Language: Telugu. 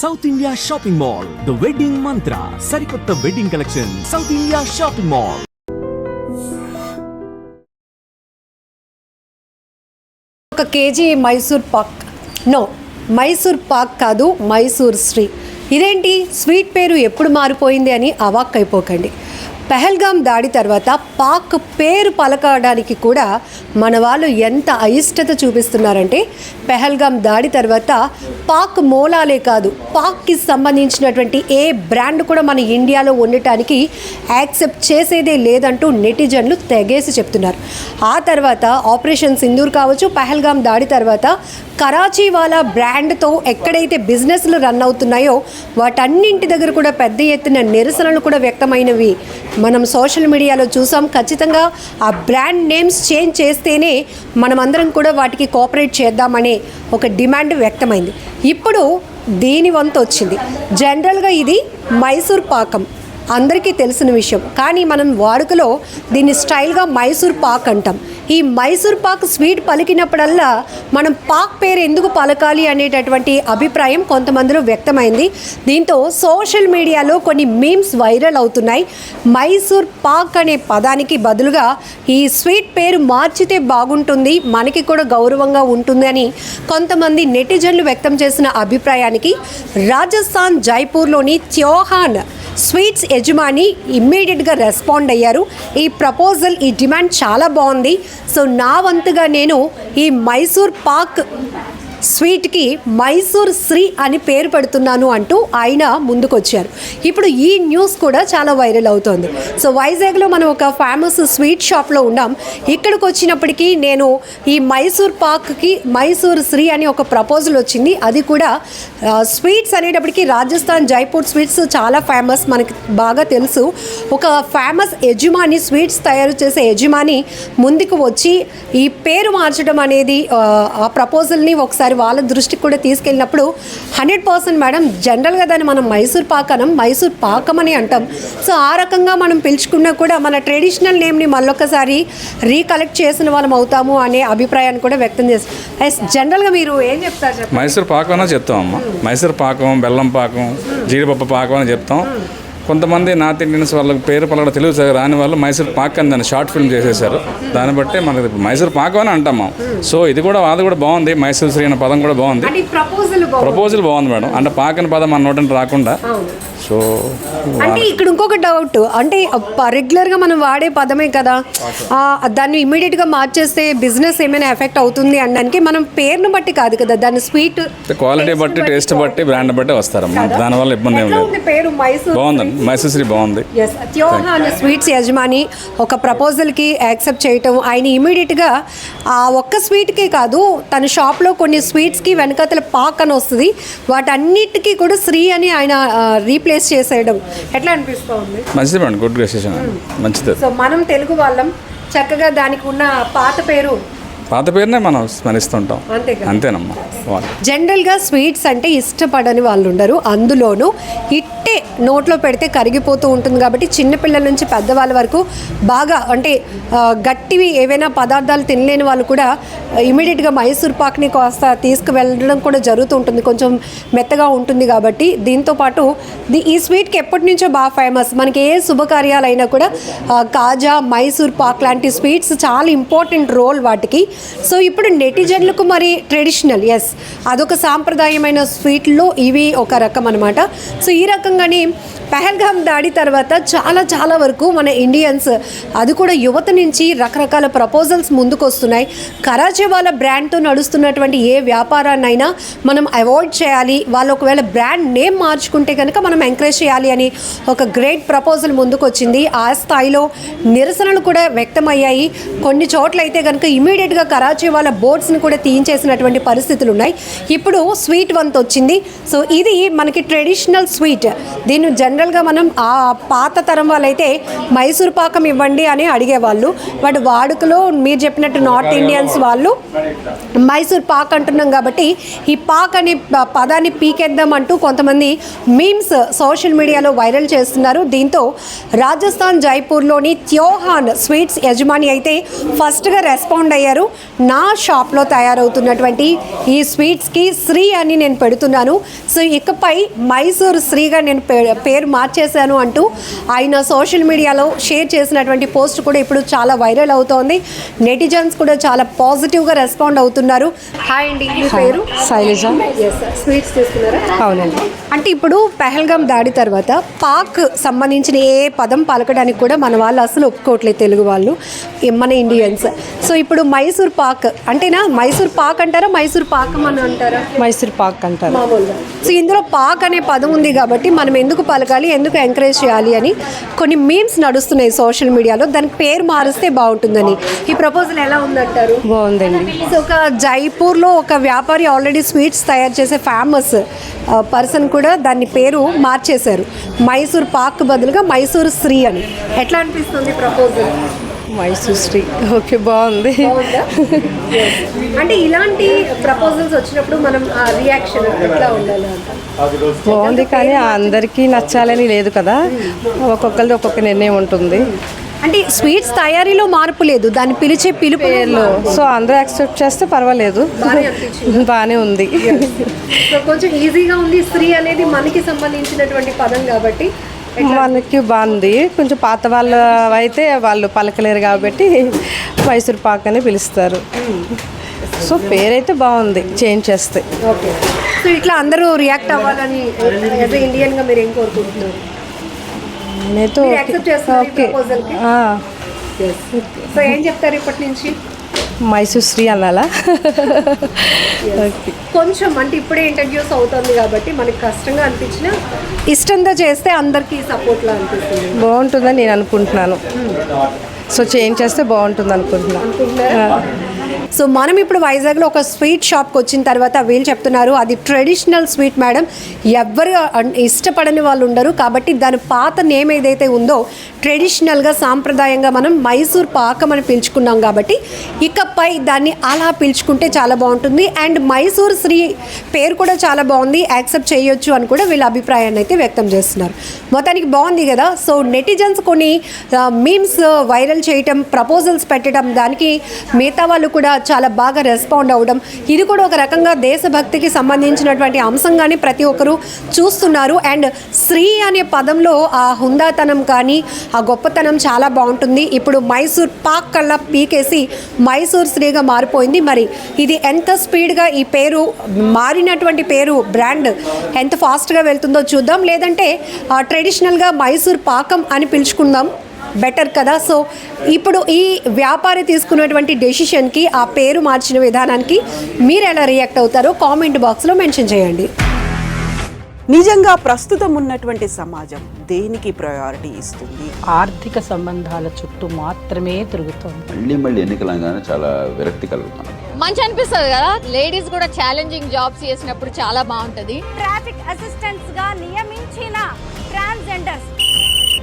South India shopping mall the wedding mantra సరికొత్త wedding collection South India shopping mall ఒక కేజీ మైసూర్ పాక్. నో మైసూర్ పాక్ కాదు మైసూర్ శ్రీ. ఇదేంటి? స్వీట్ పేరు ఎప్పుడు మారిపోయింది అని అవాక్ అయిపోకండి పెహల్గాం దాడి తర్వాత పాక్ పేరు పలకడానికి కూడా మన వాళ్ళు ఎంత అయిష్టత చూపిస్తున్నారంటే పెహల్గాం దాడి తర్వాత పాక్ మూలాలే కాదు పాక్కి సంబంధించినటువంటి ఏ బ్రాండ్ కూడా మన ఇండియాలో ఉండటానికి యాక్సెప్ట్ చేసేదే లేదంటూ నెటిజన్లు తెగేసి చెప్తున్నారు. ఆ తర్వాత ఆపరేషన్ సింధూర్ కావచ్చు పెహల్గాం దాడి తర్వాత కరాచీ వాళ్ళ బ్రాండ్తో ఎక్కడైతే బిజినెస్లు రన్ అవుతున్నాయో వాటన్నింటి దగ్గర కూడా పెద్ద ఎత్తున నిరసనలు కూడా వ్యక్తమైనవి. మనం సోషల్ మీడియాలో చూసాం. ఖచ్చితంగా ఆ బ్రాండ్ నేమ్స్ చేంజ్ చేస్తేనే మనమందరం కూడా వాటికి కోఆపరేట్ చేద్దామనే ఒక డిమాండ్ వ్యక్తమైంది. ఇప్పుడు దీని వంతు వచ్చింది. జనరల్గా ఇది మైసూర్ పాకం. అందరికీ తెలిసిన విషయం. కానీ మనం వాడుకలో దీన్ని స్టైల్గా మైసూర్ పాక్ అంటాం. ఈ మైసూర్ పాక్ స్వీట్ పలికినప్పుడల్లా మనం పాక్ పేరు ఎందుకు పలకాలి అనేటటువంటి అభిప్రాయం కొంతమందిలో వ్యక్తమైంది. దీంతో సోషల్ మీడియాలో కొన్ని మీమ్స్ వైరల్ అవుతున్నాయి. మైసూర్ పాక్ అనే పదానికి బదులుగా ఈ స్వీట్ పేరు మార్చితే బాగుంటుంది మనకి కూడా గౌరవంగా ఉంటుంది అని కొంతమంది నెటిజన్లు వ్యక్తం చేసిన అభిప్రాయానికి రాజస్థాన్ జైపూర్లోని త్యోహాన్ స్వీట్స్ యజమాని ఇమ్మీడియట్గా రెస్పాండ్ అయ్యారు. ఈ ప్రపోజల్ ఈ డిమాండ్ చాలా బాగుంది. సో నా వంతుగా నేను ఈ మైసూర్ పాక్ స్వీట్కి మైసూర్ శ్రీ అని పేరు పెడుతున్నాను అంటూ ఆయన ముందుకొచ్చారు. ఇప్పుడు ఈ న్యూస్ కూడా చాలా వైరల్ అవుతోంది. సో వైజాగ్లో మనం ఒక ఫేమస్ స్వీట్ షాప్లో ఉన్నాం. ఇక్కడికి వచ్చినప్పటికీ నేను ఈ మైసూర్ పాక్కి మైసూర్ శ్రీ అని ఒక ప్రపోజల్ వచ్చింది. అది కూడా స్వీట్స్ అనేటప్పటికీ రాజస్థాన్ జైపూర్ స్వీట్స్ చాలా ఫేమస్ మనకి బాగా తెలుసు. ఒక ఫేమస్ యజమాని స్వీట్స్ తయారు చేసే యజమాని ముందుకు వచ్చి ఈ పేరు మార్చడం అనేది ఆ ప్రపోజల్ని ఒకసారి వాళ్ళ దృష్టికి కూడా తీసుకెళ్ళినప్పుడు హండ్రెడ్ పర్సెంట్ మేడం జనరల్గా దాన్ని మనం మైసూర్ పాకనం మైసూర్ పాకం అని అంటాం. సో ఆ రకంగా మనం పిలుచుకున్నా కూడా మన ట్రెడిషనల్ నేమ్ని మళ్ళొకసారి రీకలెక్ట్ చేసిన వాళ్ళం అవుతాము అనే అభిప్రాయాన్ని కూడా వ్యక్తం చేస్తాం ఎస్ జనరల్గా మీరు ఏం చెప్తారు మైసూర్ పాకం అని చెప్తాం అమ్మ. మైసూర్ పాకం బెల్లం పాకం జీడిపప్పు పాకం అని చెప్తాం. కొంతమంది నార్త్ ఇండియన్స్ వాళ్ళకి పేరు పలకడం తెలుగు రాని వాళ్ళు మైసూర్ పాక్ అని దాన్ని షార్ట్ ఫిల్మ్ చేసేసారు దాన్ని బట్టి మనకి మైసూర్ పాకం అని అంటాం మనం. సో ఇది కూడా అది కూడా బాగుంది. మైసూర్ శ్రీ అనే పదం కూడా బాగుంది. ప్రపోజల్ బాగుంది. మేడం. అంటే పాక్ అనే పదం మన నోటని రాకుండా సో అంటే ఇక్కడ ఇంకొక డౌట్ అంటే రెగ్యులర్గా మనం వాడే పదమే కదా. దాన్ని ఇమీడియట్గా మార్చేస్తే బిజినెస్ ఏమైనా ఎఫెక్ట్ అవుతుంది అనడానికి మనం పేరును బట్టి కాదు కదా దాని స్వీట్ క్వాలిటీ బట్టి టేస్ట్ బట్టి బ్రాండ్ బట్టి వస్తారమ్మా. దానివల్ల ఇబ్బంది ఏం లేదు. పేరు? మైసూర్ బాగుందండి మైసూర్ శ్రీ బాగుంది. స్వీట్స్ యజమాని ఒక ప్రపోజల్కి యాక్సెప్ట్ చేయటం ఆయన ఇమీడియట్గా ఆ ఒక్క స్వీట్కే కాదు తన షాప్లో కొన్ని స్వీట్స్కి వెనకాతల పాక్ అని వస్తుంది వాటన్నిటికీ కూడా శ్రీ అని ఆయన రీప్లేస్ చేసేయడం ఎట్లా అనిపిస్తుంది? మంచిది మేడం గుడ్ డెసిషన్ మంచిది. సో మనం తెలుగు వాళ్ళం చక్కగా దానికి ఉన్న పాత పేరు పాత పేరునే మనం స్మరిస్తుంటాం. అంతేనమ్మా. జనరల్గా స్వీట్స్ అంటే ఇష్టపడని వాళ్ళు ఉండరు అందులోనూ ఇట్టే నోట్లో పెడితే కరిగిపోతూ ఉంటుంది కాబట్టి చిన్నపిల్లల నుంచి పెద్దవాళ్ళ వరకు బాగా అంటే గట్టివి ఏవైనా పదార్థాలు తినలేని వాళ్ళు కూడా ఇమీడియట్గా మైసూర్ పాక్ని కాస్త తీసుకువెళ్ళడం కూడా జరుగుతూ ఉంటుంది. కొంచెం మెత్తగా ఉంటుంది కాబట్టి దీంతో పాటు ఈ స్వీట్కి ఎప్పటి నుంచో బాగా ఫేమస్. మనకి ఏ శుభకార్యాలైనా కూడా కాజా మైసూర్ పాక్ లాంటి స్వీట్స్ చాలా ఇంపార్టెంట్ రోల్ వాటికి. సో ఇప్పుడు నెటిజన్లకు మరి ట్రెడిషనల్ ఎస్ అదొక సాంప్రదాయమైన స్వీట్లో ఇవి ఒక రకం అనమాట సో ఈ రకంగానే పెహల్గాం దాడి తర్వాత చాలా చాలా వరకు మన ఇండియన్స్ అది కూడా యువత నుంచి రకరకాల ప్రపోజల్స్ ముందుకు వస్తున్నాయి వాళ్ళ బ్రాండ్తో నడుస్తున్నటువంటి ఏ వ్యాపారాన్నైనా మనం అవాయిడ్ చేయాలి వాళ్ళు ఒకవేళ బ్రాండ్ నేమ్ మార్చుకుంటే కనుక మనం ఎంకరేజ్ చేయాలి అని ఒక గ్రేట్ ప్రపోజల్ ముందుకొచ్చింది. ఆ స్థాయిలో నిరసనలు కూడా వ్యక్తమయ్యాయి. కొన్ని చోట్ల అయితే కనుక ఇమీడియట్గా కరాచీ వాళ్ళ బోర్డ్స్ని కూడా తీయించేసినటువంటి పరిస్థితులు ఉన్నాయి ఇప్పుడు స్వీట్ వంత్ వచ్చింది సో ఇది మనకి ట్రెడిషనల్ స్వీట్ దీన్ని జనరల్గా మనం ఆ పాత తరం వాళ్ళైతే మైసూర్ పాకం ఇవ్వండి అని అడిగేవాళ్ళు. బట్ వాడుకలో మీరు చెప్పినట్టు నార్త్ ఇండియన్స్ వాళ్ళు మైసూర్ పాక్ అంటున్నాం కాబట్టి ఈ పాక్ అనే పదాన్ని పీకేద్దాం అంటూ కొంతమంది మీమ్స్ సోషల్ మీడియాలో వైరల్ చేస్తున్నారు. దీంతో రాజస్థాన్ జైపూర్లోని త్యోహాన్ స్వీట్స్ యజమాని అయితే ఫస్ట్గా రెస్పాండ్ అయ్యారు. నా షాప్లో తయారవుతున్నటువంటి ఈ స్వీట్స్కి శ్రీ అని నేను పెడుతున్నాను. సో ఇకపై మైసూర్ శ్రీగా నేను పేరు మార్చేశాను అంటూ ఆయన సోషల్ మీడియాలో షేర్ చేసినటువంటి పోస్ట్ కూడా ఇప్పుడు చాలా వైరల్ అవుతోంది. నెటిజన్స్ కూడా చాలా పాజిటివ్గా రెస్పాండ్ అవుతున్నారు. హాయ్ అండి మీ పేరు? శైలజ. స్వీట్స్ తీసుకున్నారా? అవునండి. అంటే ఇప్పుడు పెహల్గాం దాడి తర్వాత పాక్ సంబంధించిన ఏ పదం పలకడానికి కూడా మన వాళ్ళు అసలు ఒప్పుకోవట్లేదు తెలుగు వాళ్ళు మన ఇండియన్స్. సో ఇప్పుడు మైసూర్ పాక్ అంటేనా? మైసూర్ పాక్ అంటారా? మైసూర్ పాకం అని అంటారా? మైసూర్ పాక్ అంటారు. సో ఇందులో పాక్ అనే పదం ఉంది కాబట్టి మనం ఎందుకు పలకాలి? ఎందుకు ఎంకరేజ్ చేయాలి అని కొన్ని మీమ్స్ నడుస్తున్నాయి సోషల్ మీడియాలో దానికి పేరు మారిస్తే బాగుంటుందని. ఈ ప్రపోజల్ ఎలా ఉందంటారు? బాగుందండి. ఒక జైపూర్లో ఒక వ్యాపారి ఆల్రెడీ స్వీట్స్ తయారు చేసే ఫేమస్ పర్సన్ కూడా దాన్ని పేరు మార్చేశారు. మైసూర్ పాక్ బదులుగా మైసూర్ శ్రీ అని. ఎట్లా అనిపిస్తుంది ప్రపోజల్ మైసూర్ శ్రీ ఓకే బాగుంది. అంటే ఇలాంటి ప్రపోజల్స్ వచ్చినప్పుడు మనం రియాక్షన్ ఎట్లా ఉండాలి అంట బాగుంది కానీ అందరికీ నచ్చాలని లేదు కదా. ఒక్కొక్కరిది ఒక్కొక్క నిర్ణయం ఉంటుంది. అంటే స్వీట్స్ తయారీలో మార్పు లేదు. దాన్ని పిలిచే పిలుపు సో అందరూ యాక్సెప్ట్ చేస్తే పర్వాలేదు. బాగానే ఉంది. సో కొంచెం ఈజీగా ఉంది. స్త్రీ అనేది మనకి సంబంధించినటువంటి పదం కాబట్టి మనకి బాగుంది కొంచెం పాత వాళ్ళ అయితే వాళ్ళు పలకలేరు కాబట్టి మైసూర్ పాక్ అని పిలుస్తారు. సో పేరైతే బాగుంది చేంజ్ చేస్తే. ఓకే. సో ఇట్లా అందరూ రియాక్ట్ అవ్వాలని యాజ్ ఇండియన్గా మీరు ఏం కోరుకుంటున్నారు? నేనైతే ఓకే. సో ఏం చెప్తారు ఇప్పటి నుంచి? మైసూర్ శ్రీ ఓకే కొంచెం అంటే ఇప్పుడే ఇంట్రడ్యూస్ అవుతుంది కాబట్టి మనకి కష్టంగా అనిపించిన ఇష్టంగా చేస్తే అందరికీ సపోర్ట్లా అనిపిస్తుంది. బాగుంటుందని నేను అనుకుంటున్నాను. సో చేంజ్ చేస్తే బాగుంటుంది అనుకుంటున్నాను సో మనం ఇప్పుడు వైజాగ్లో ఒక స్వీట్ షాప్కి వచ్చిన తర్వాత వీళ్ళు చెప్తున్నారు అది ట్రెడిషనల్ స్వీట్ మేడం. ఎవ్వరు అన్- ఇష్టపడని వాళ్ళు ఉండరు. కాబట్టి దాని పాత నేమ్ ఏదైతే ఉందో ట్రెడిషనల్గా సాంప్రదాయంగా మనం మైసూర్ పాకం అని పిలుచుకున్నాం కాబట్టి ఇకపై దాన్ని అలా పిలుచుకుంటే చాలా బాగుంటుంది. అండ్ మైసూర్ శ్రీ పేరు కూడా చాలా బాగుంది. యాక్సెప్ట్ చేయొచ్చు అని కూడా వీళ్ళ అభిప్రాయాన్ని అయితే వ్యక్తం చేస్తున్నారు. మొత్తానికి బాగుంది కదా? సో నెటిజన్స్ కొన్ని మీమ్స్ వైరల్ చేయటం ప్రపోజల్స్ పెట్టడం దానికి మిగతా వాళ్ళు కూడా చాలా బాగా రెస్పాండ్ అవ్వడం ఇది కూడా ఒక రకంగా దేశభక్తికి సంబంధించినటువంటి అంశంగానే ప్రతి ఒక్కరూ చూస్తున్నారు. అండ్ శ్రీ అనే పదంలో ఆ హుందాతనం కానీ ఆ గొప్పతనం చాలా బాగుంటుంది. ఇప్పుడు మైసూర్ పాక్ కల్లా పీకేసి మైసూర్ శ్రీగా మారిపోయింది. మరి ఇది ఎంత స్పీడ్గా ఈ పేరు మారినటువంటి పేరు బ్రాండ్ ఎంత ఫాస్ట్గా వెళ్తుందో చూద్దాం. లేదంటే ట్రెడిషనల్గా మైసూర్ పాకం అని పిలుచుకుందాం. బెటర్ కదా. సో ఇప్పుడు ఈ వ్యాపారి తీసుకున్నటువంటి డెసిషన్కి ఆ పేరు మార్చిన విధానానికి మీరు ఎలా రియాక్ట్ అవుతారో కామెంట్ బాక్స్లో మెన్షన్ చేయండి. నిజంగా ప్రస్తుతం ఉన్నటువంటి సమాజం దేనికి ప్రయారిటీ ఇస్తుంది? ఆర్థిక సంబంధాల చుట్టూ మాత్రమే తిరుగుతోంది. మళ్ళీ మళ్ళీ ఎన్నికలంగానే చాలా విరక్తి కలుగుతాను మంచి అనిపిస్తుంది కదా? లేడీస్ కూడా ఛాలెంజింగ్ జాబ్స్ చేసినప్పుడు చాలా బాగుంటది. ట్రాఫిక్ అసిస్టెంట్స్గా నియమించిన ట్రాన్స్జెండర్స్